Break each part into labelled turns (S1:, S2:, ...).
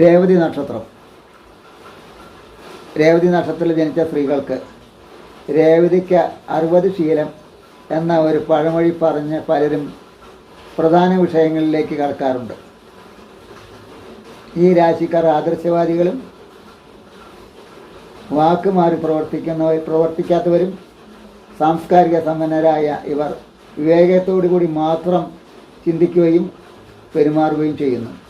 S1: രേവതി നക്ഷത്രം. രേവതി നക്ഷത്രത്തിൽ ജനിച്ച സ്ത്രീകൾക്ക് രേവതിക്ക് അറുപത് ശീലം എന്ന ഒരു പഴമൊഴി പറഞ്ഞ് പലരും പ്രധാന വിഷയങ്ങളിലേക്ക് കടക്കാറുണ്ട്. ഈ രാശിക്കാർ ആദർശവാദികളും വാക്കുമാറി പ്രവർത്തിക്കുന്നവർ പ്രവർത്തിക്കാത്തവരും സാംസ്കാരിക സമ്പന്നരായ ഇവർ വിവേകത്തോടു കൂടി മാത്രം ചിന്തിക്കുകയും പെരുമാറുകയും ചെയ്യുന്നു.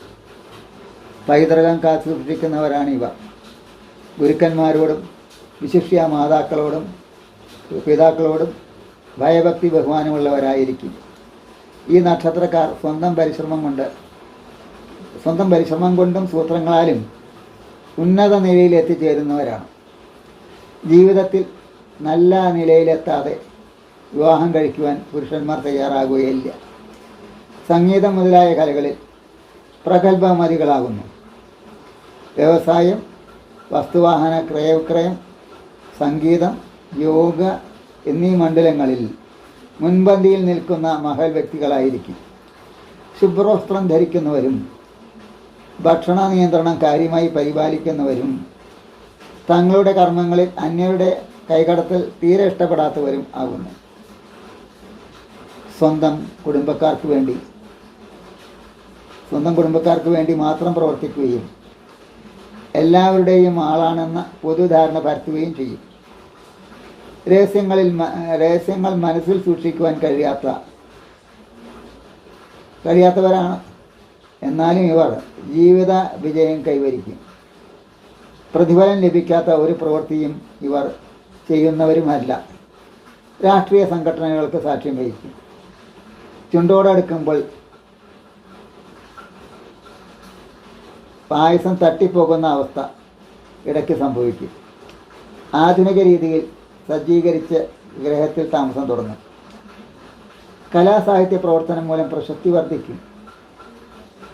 S1: പൈതൃകം കാത്തു സൂക്ഷിക്കുന്നവരാണ് ഇവർ ഗുരുക്കന്മാരോടും വിശിഷ്യ മാതാക്കളോടും പിതാക്കളോടും ഭയഭക്തി ബഹുമാനമുള്ളവരായിരിക്കും. ഈ നക്ഷത്രക്കാർ സ്വന്തം പരിശ്രമം കൊണ്ട് സ്വന്തം പരിശ്രമം കൊണ്ടും സൂത്രങ്ങളാലും ഉന്നത നിലയിൽ എത്തിച്ചേരുന്നവരാണ്. ജീവിതത്തിൽ നല്ല നിലയിലെത്താതെ വിവാഹം കഴിക്കുവാൻ പുരുഷന്മാർ തയ്യാറാകുകയില്ല. സംഗീതം മുതലായ കലകളിൽ പ്രഗത്ഭമതികളാകുന്നു. വ്യവസായം വസ്തുവാഹന ക്രയവിക്രയം സംഗീതം യോഗ എന്നീ മണ്ഡലങ്ങളിൽ മുൻപന്തിയിൽ നിൽക്കുന്ന മഹൽ വ്യക്തികളായിരിക്കും. ശുഭ്രവസ്ത്രം ധരിക്കുന്നവരും ഭക്ഷണ നിയന്ത്രണം കാര്യമായി പരിപാലിക്കുന്നവരും തങ്ങളുടെ കർമ്മങ്ങളിൽ അന്യരുടെ കൈകടത്തിൽ തീരെ ഇഷ്ടപ്പെടാത്തവരും ആകുന്നു. സ്വന്തം കുടുംബക്കാർക്ക് വേണ്ടി സ്വന്തം കുടുംബക്കാർക്ക് വേണ്ടി മാത്രം പ്രവർത്തിക്കുകയും എല്ലാവരുടെയും ആളാണെന്ന പൊതുധാരണ പരത്തുകയും ചെയ്യും. രഹസ്യങ്ങളിൽ രഹസ്യങ്ങൾ മനസ്സിൽ സൂക്ഷിക്കുവാൻ കഴിയാത്ത കഴിയാത്തവരാണ്. എന്നാലും ഇവർ ജീവിത വിജയം കൈവരിക്കും. പ്രതിഫലം ലഭിക്കാത്ത ഒരു പ്രവൃത്തിയും ഇവർ ചെയ്യുന്നവരുമല്ല. രാഷ്ട്രീയ സംഘടനകൾക്ക് സാക്ഷ്യം വഹിക്കും. ചുണ്ടോടടുക്കുമ്പോൾ പായസം തട്ടിപ്പോകുന്ന അവസ്ഥ ഇടയ്ക്ക് സംഭവിക്കും. ആധുനിക രീതിയിൽ സജ്ജീകരിച്ച് ഗ്രഹത്തിൽ താമസം തുടങ്ങും. കലാസാഹിത്യ പ്രവർത്തനം മൂലം പ്രശസ്തി വർദ്ധിക്കും.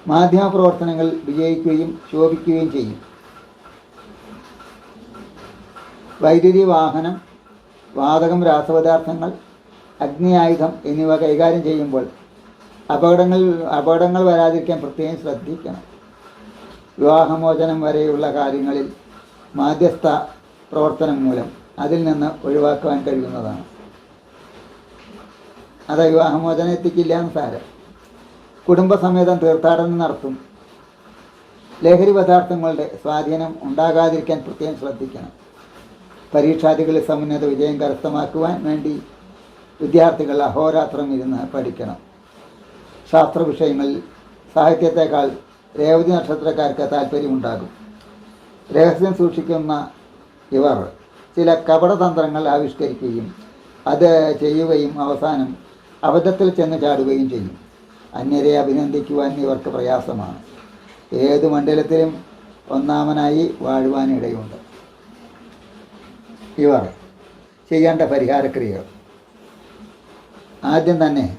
S1: മാധ്യമ പ്രവർത്തനങ്ങൾ വിജയിക്കുകയും ശോഭിക്കുകയും ചെയ്യും. വൈദ്യുതി വാഹനം വാതകം രാസപദാർത്ഥങ്ങൾ അഗ്നി ആയുധം എന്നിവ കൈകാര്യം ചെയ്യുമ്പോൾ അപകടങ്ങൾ അപകടങ്ങൾ വരാതിരിക്കാൻ പ്രത്യേകം ശ്രദ്ധിക്കണം. വിവാഹമോചനം വരെയുള്ള കാര്യങ്ങളിൽ മാധ്യസ്ഥ പ്രവർത്തനം മൂലം അതിൽ നിന്ന് ഒഴിവാക്കുവാൻ കഴിയുന്നതാണ്. അത് വിവാഹമോചനം എത്തിക്കില്ല എന്ന് സാരം. കുടുംബസമേതം തീർത്ഥാടനം നടത്തും. ലഹരി പദാർത്ഥങ്ങളുടെ സ്വാധീനം ഉണ്ടാകാതിരിക്കാൻ പ്രത്യേകം ശ്രദ്ധിക്കണം. പരീക്ഷാദികളിൽ സമുന്നത വിജയം കരസ്ഥമാക്കുവാൻ വേണ്ടി വിദ്യാർത്ഥികൾ അഹോരാത്രം ഇരുന്ന് പഠിക്കണം. ശാസ്ത്ര വിഷയങ്ങളിൽ സാഹിത്യത്തെക്കാൾ രേവതി നക്ഷത്രക്കാർക്ക് താല്പര്യമുണ്ടാകും. രഹസ്യം സൂക്ഷിക്കുന്ന ഇവർ ചില കപടതന്ത്രങ്ങൾ ആവിഷ്കരിക്കുകയും അത് ചെയ്യുകയും അവസാനം അബദ്ധത്തിൽ ചെന്ന് ചാടുകയും ചെയ്യും. അന്യരെ അഭിനന്ദിക്കുവാൻ ഇവർക്ക് പ്രയാസമാണ്. ഏത് മണ്ഡലത്തിലും ഒന്നാമനായി വാഴുവാനിടയുണ്ട് ഇവർ ചെയ്യേണ്ട പരിഹാരക്രിയകൾ. ആദ്യം തന്നെ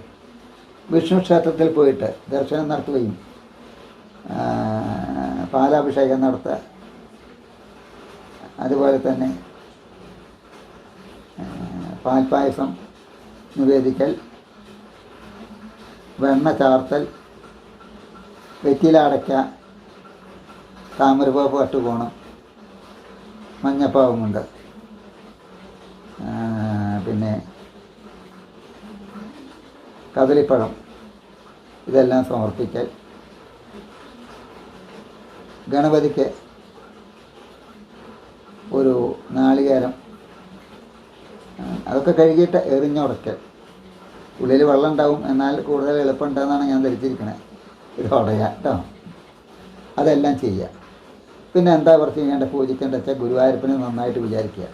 S1: വിഷ്ണു ക്ഷേത്രത്തിൽ പോയിട്ട് ദർശനം നടത്തുകയും പാലാഭിഷേകം നടത്തുക. അതുപോലെ തന്നെ പാൽപ്പായസം നിവേദിക്കൽ വെണ്ണ ചാർത്തൽ വെറ്റില അടയ്ക്ക താമരപ്പൂ പട്ടുകോണം മഞ്ഞപ്പാവുമുണ്ട്. പിന്നെ കദളിപ്പഴം ഇതെല്ലാം സമർപ്പിക്കൽ. ഗണപതിക്ക് ഒരു നാളികേരം. അതൊക്കെ കഴുകിയിട്ട് എറിഞ്ഞുടയ്ക്കൽ ഉള്ളിൽ വെള്ളം ഉണ്ടാവും എന്നാൽ കൂടുതൽ എളുപ്പമുണ്ടെന്നാണ് ഞാൻ ധരിച്ചിരിക്കണത് ഇത് ഉടയ കേട്ടോ അതെല്ലാം ചെയ്യുക പിന്നെ എന്താ കുറച്ച് ചെയ്യേണ്ട? പൂജിക്കേണ്ട വെച്ചാൽ ഗുരുവായൂരപ്പനെ നന്നായിട്ട് വിചാരിക്കുക.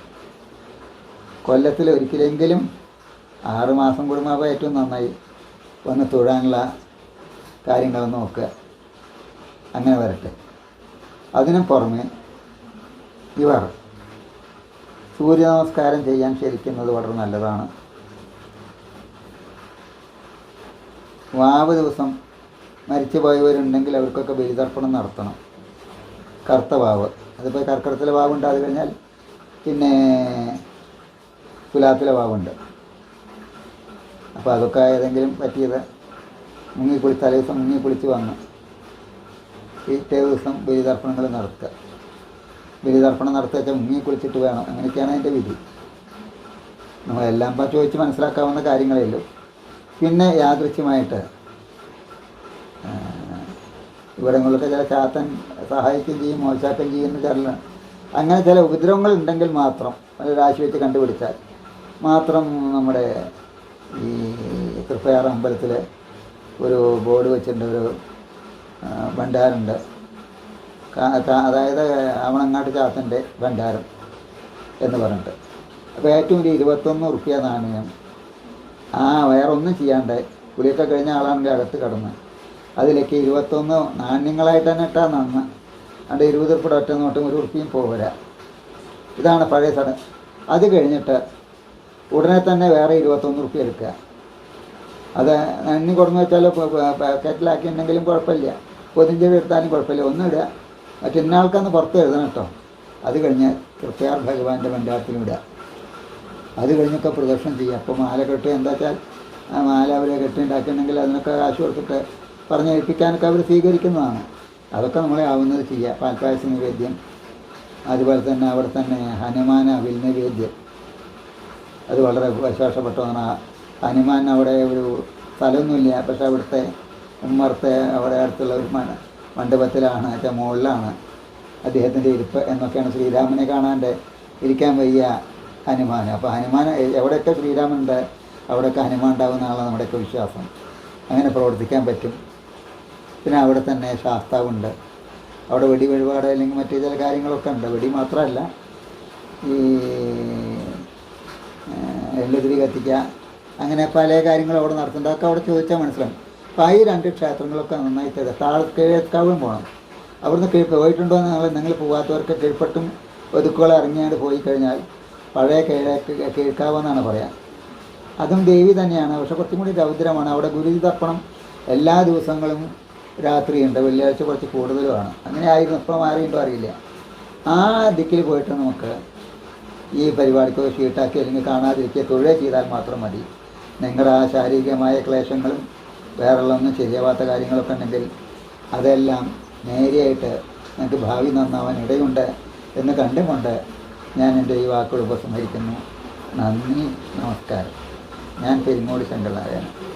S1: കൊല്ലത്തിൽ ഒരിക്കലെങ്കിലും ആറുമാസം കൂടുമ്പോൾ ഏറ്റവും നന്നായി വന്ന് തൊഴാനുള്ള കാര്യങ്ങൾ നോക്കുക. അങ്ങനെ വരട്ടെ. അതിനു പുറമെ ഇവർ സൂര്യ നമസ്കാരം ചെയ്യാൻ ശരിക്കുന്നത് വളരെ നല്ലതാണ്. വാവ് ദിവസം മരിച്ചു പോയവരുണ്ടെങ്കിൽ അവർക്കൊക്കെ ബലിതർപ്പണം നടത്തണം. കറുത്ത വാവ്. അതിപ്പോൾ കർക്കിടത്തിലെ വാവ് ഉണ്ടായി കഴിഞ്ഞാൽ പിന്നെ തുലാത്തിലെ വാവുണ്ട്. അപ്പോൾ അതൊക്കെ ഏതെങ്കിലും പറ്റിയത് മുങ്ങി കുളിച്ച് തലേ ദിവസം മുങ്ങി കുളിച്ച് വന്ന്. പിറ്റേ ദിവസം ബലിതർപ്പണങ്ങൾ നടത്തുക. ബലിതർപ്പണം നടത്തുക വെച്ചാൽ മുങ്ങി കുളിച്ചിട്ട് വേണം. അങ്ങനെയൊക്കെയാണ് അതിന്റെ വിധി. നമ്മളെല്ലാം ചോദിച്ച് മനസ്സിലാക്കാവുന്ന കാര്യങ്ങളേ ഉള്ളൂ. പിന്നെ യാദൃച്ഛ്യമായിട്ട് ആ, ഇവിടങ്ങളിലൊക്കെ ചില ചാത്തൻ സഹായിക്കുകയും ചെയ്യും മോശാക്കുകയും ചെയ്യുന്ന ചില അങ്ങനെ ചില ഉപദ്രവങ്ങൾ ഉണ്ടെങ്കിൽ മാത്രം ഒരു രാശി വെച്ച് കണ്ടുപിടിച്ചാൽ മാത്രം നമ്മുടെ ഈ തൃപ്പയാർ അമ്പലത്തിൽ ഒരു ബോർഡ് വെച്ചിട്ടുണ്ട് ഒരു കാ- അതായത് അവണങ്ങാട്ട് ചാത്തന്റെ ഭണ്ഡാരം എന്ന് പറഞ്ഞിട്ട്. അപ്പോൾ ഏറ്റവും ഒരു ഇരുപത്തൊന്ന് റുപ്യ നാണയം. ആ വേറെ ഒന്നും ചെയ്യാണ്ട് കുളിയൊക്കെ കഴിഞ്ഞ ആളാണെങ്കിൽ അകത്ത് കിടന്ന്. അതിലേക്ക് ഇരുപത്തൊന്ന് നാണ്യങ്ങളായിട്ട് തന്നെ ഇട്ടാൽ നന്ന്. അവിടെ ഇരുപത് ഉറുപ്പിട ഒറ്റ നോട്ടും ഒരു ഉറുപ്പിയും പോരാ ഇതാണ് പഴയ സ്ഥലം അത് കഴിഞ്ഞിട്ട് ഉടനെ തന്നെ വേറെ ഇരുപത്തൊന്ന് ഉറുപ്പ്യ എടുക്കുക. അത് നന്ദി കൊടുന്ന് വെച്ചാൽ പാക്കറ്റിലാക്കിയിട്ടുണ്ടെങ്കിലും കുഴപ്പമില്ല. പൊതിഞ്ചെടി എടുത്താലും കുഴപ്പമില്ല. ഒന്നും ഇടുക. മറ്റേ ഇന്നാൾക്കന്ന് പുറത്ത് എഴുതണം കേട്ടോ. അത് കഴിഞ്ഞ് കൃത്യയാർ ഭഗവാന്റെ മണ്ഡലത്തിലും ഇടുക. അത് കഴിഞ്ഞൊക്കെ പ്രദർശനം ചെയ്യുക. അപ്പോൾ മാല കെട്ടുക. എന്താ വെച്ചാൽ ആ മാല അവർ കെട്ടിണ്ടാക്കിയിട്ടുണ്ടെങ്കിൽ അതിനൊക്കെ കാശ് കൊടുത്തിട്ട് പറഞ്ഞേൽപ്പിക്കാനൊക്കെ അവർ സ്വീകരിക്കുന്നതാണ്. അതൊക്കെ നമ്മളെ ആവുന്നത് ചെയ്യുക പാൽപ്പായസ നിവേദ്യം. അതുപോലെ തന്നെ അവിടെ തന്നെ ഹനുമാൻ അവിൽ നിവേദ്യം. അത് വളരെ വിശേഷപ്പെട്ടതാണ് ഹനുമാൻ അവിടെ ഒരു സ്ഥലമൊന്നുമില്ല. പക്ഷേ അവിടുത്തെ ഉമ്മറത്തെ അവിടെ അടുത്തുള്ള ഒരു മണ്ഡപത്തിലാണ് അതിന്റെ മുകളിലാണ് അദ്ദേഹത്തിന്റെ ഇരിപ്പ് എന്നൊക്കെയാണ് ശ്രീരാമനെ കാണാണ്ട് ഇരിക്കാൻ വയ്യ ഹനുമാൻ അപ്പോൾ ഹനുമാൻ എവിടെയൊക്കെ ശ്രീരാമനുണ്ട് അവിടെയൊക്കെ ഹനുമാൻ ഉണ്ടാകുന്നതാണ് നമ്മുടെയൊക്കെ വിശ്വാസം. അങ്ങനെ പ്രവർത്തിക്കാൻ പറ്റും. പിന്നെ അവിടെ തന്നെ ശാസ്താവുണ്ട്. അവിടെ വെടി വഴിപാട് അല്ലെങ്കിൽ മറ്റു ചില കാര്യങ്ങളൊക്കെ ഉണ്ട്. വെടി മാത്രമല്ല ഈ എള്ളുതിരി കത്തിക്കുക അങ്ങനെ പല കാര്യങ്ങളും അവിടെ നടത്തുന്നുണ്ട്. അതൊക്കെ അവിടെ ചോദിച്ചാൽ മനസ്സിലാവും. അപ്പോൾ ഈ രണ്ട് ക്ഷേത്രങ്ങളൊക്കെ നന്നായി തരാം താഴെ കിഴക്കാവും പോകണം അവിടുന്ന് കിഴ പോയിട്ടുണ്ടോ എന്ന് നിങ്ങൾ നിങ്ങൾ പോകാത്തവർക്ക് കീഴ്പ്പെട്ടും ഒതുക്കുകളെ ഇറങ്ങിയാണ്ട് പോയി കഴിഞ്ഞാൽ പഴയ കിഴക്ക് കിഴക്കാവെന്നാണ് പറയാം. അതും ദേവി തന്നെയാണ്. പക്ഷെ കുറച്ചും കൂടി രൗദ്രമാണ് അവിടെ ഗുരുതി തർപ്പണം എല്ലാ ദിവസങ്ങളും രാത്രിയുണ്ട്. വെള്ളിയാഴ്ച കുറച്ച് കൂടുതലുമാണ്. അങ്ങനെ ആയിരുന്നു. ഇപ്പം മാറിയിട്ടുണ്ടോ അറിയില്ല. ആ ദിക്കിൽ പോയിട്ട് നമുക്ക് ഈ പരിപാടിക്ക് ഷീട്ടാക്കി അല്ലെങ്കിൽ കാണാതിരിക്കുക തൊഴിലേ ചെയ്താൽ മാത്രം മതി. നിങ്ങളുടെ ആ ശാരീരികമായ ക്ലേശങ്ങളും വേറെയുള്ളൊന്നും ശരിയാവാത്ത കാര്യങ്ങളൊക്കെ ഉണ്ടെങ്കിൽ അതെല്ലാം നേരെയായിട്ട് നിങ്ങൾക്ക് ഭാവി നന്നാവാൻ ഇടയുണ്ട് എന്ന് കണ്ടുകൊണ്ട് ഞാൻ എന്റെ ഈ വാക്കുകൾ ഉപസംഹരിക്കുന്നു. നന്ദി നമസ്കാരം. ഞാൻ പെരിങ്ങോട് ശങ്കരനാരായണൻ.